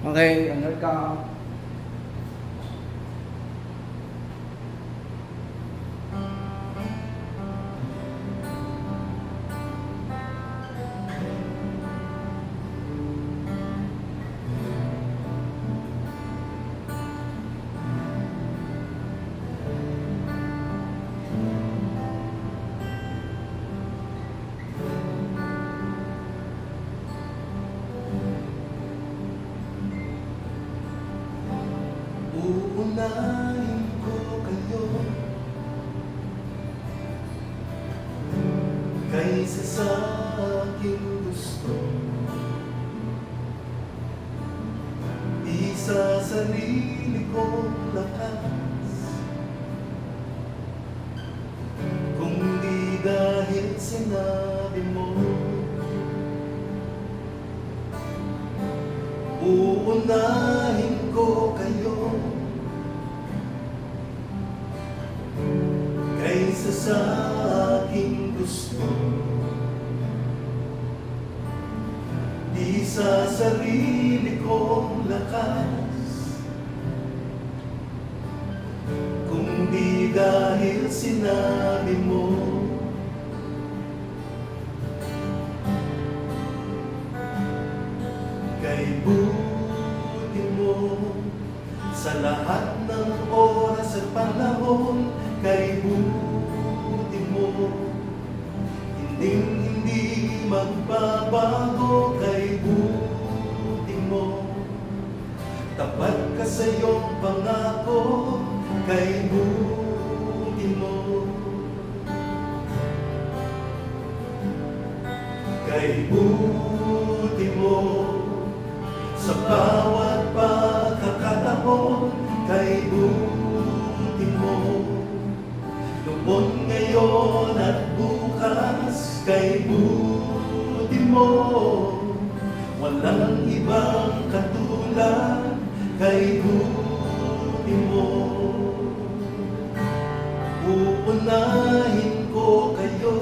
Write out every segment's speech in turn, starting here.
Okay. Tanggal ka. Uunahin ko kayo. Kaysa sa aking gusto. Di sa sarili kong lakas. Kung di dahil sinabi mo Uunahin ko kayo sa aking gusto. Di sa sarili kong lakas. Kung di dahil sinabi mo sa iyong pangako Kay buti mo. Kay buti mo. Sa bawat pagkakataon Kay buti mo. Noon ngayon at bukas Kay buti mo. Walang ibang katulad Kay buti mo. Ko kayo.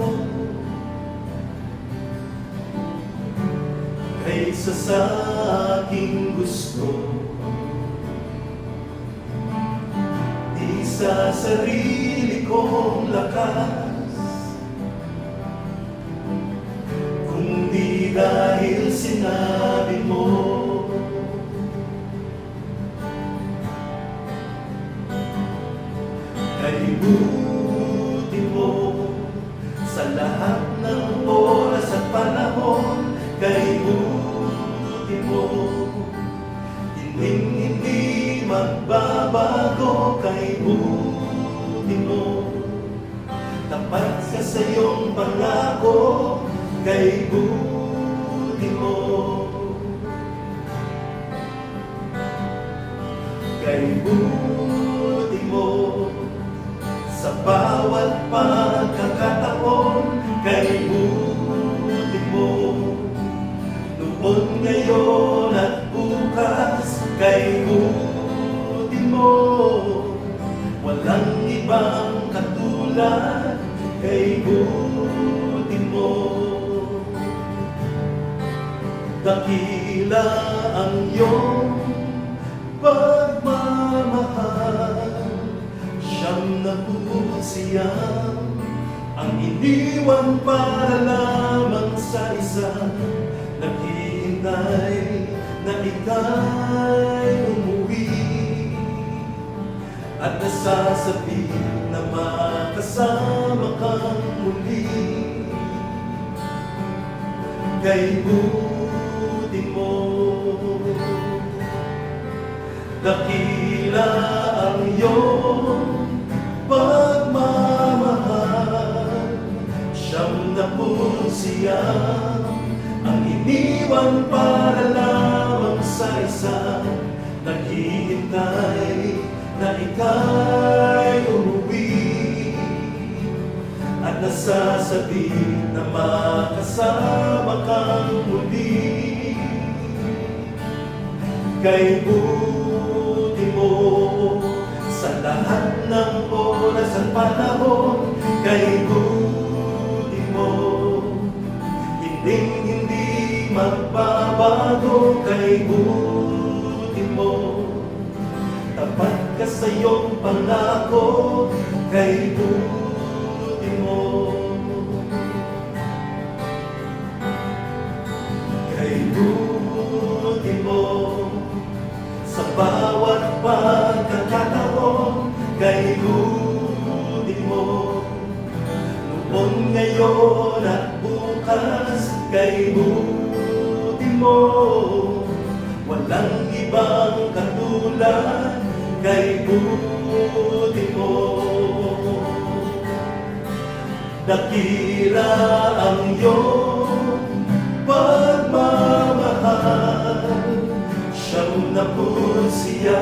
Kaysa gusto. Di sa sarili kong lakas. Kung di dahil sinabi Kay buti mo sa lahat ng oras at panahon Kay buti mo. Hindi hindi magbabago Kay buti mo. Tapat sa iyong pangako Kay buti katulad kay buti mo. Dakila ang iyong pagmamahal. Siyam na Ang iniwan para lamang sa isa. Naghihintay na ika'y umuwi At nasasabi na makasama kang muli. Kay buti mo. Dakila ang iyong nasasabi na makasama kang muli. Kay buti mo sa lahat ng oras at panahon Kay buti mo Hindi hindi magbabago. Kay buti Tapat ka sa iyong pangako. Kay buti bawat pagkakataon Kay buti mo. Noon, ngayon at bukas Kay mo. Walang ibang katulad Kay buti Dakila ang iyong pagmamahal. Siyam na siya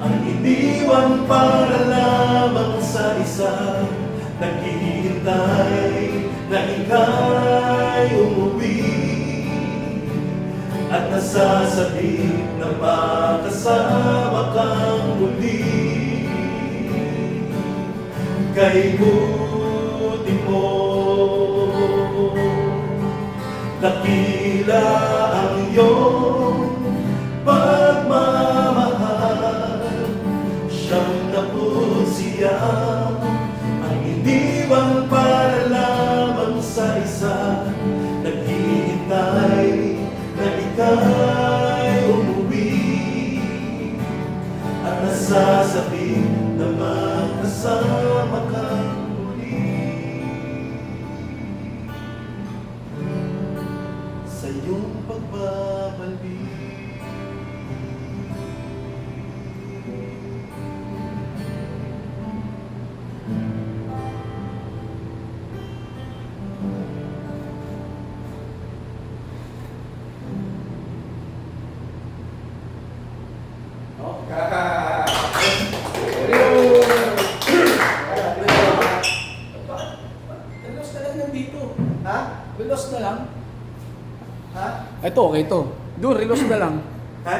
Ang iniwan para lamang sa isa. Naghihintay na ika'y umuwi At nasasabi na makasama kang muli. Kay buti mo. Dakila Sa iyong pagbabalik Ito, okay to. Doon, relos na lang. Ha?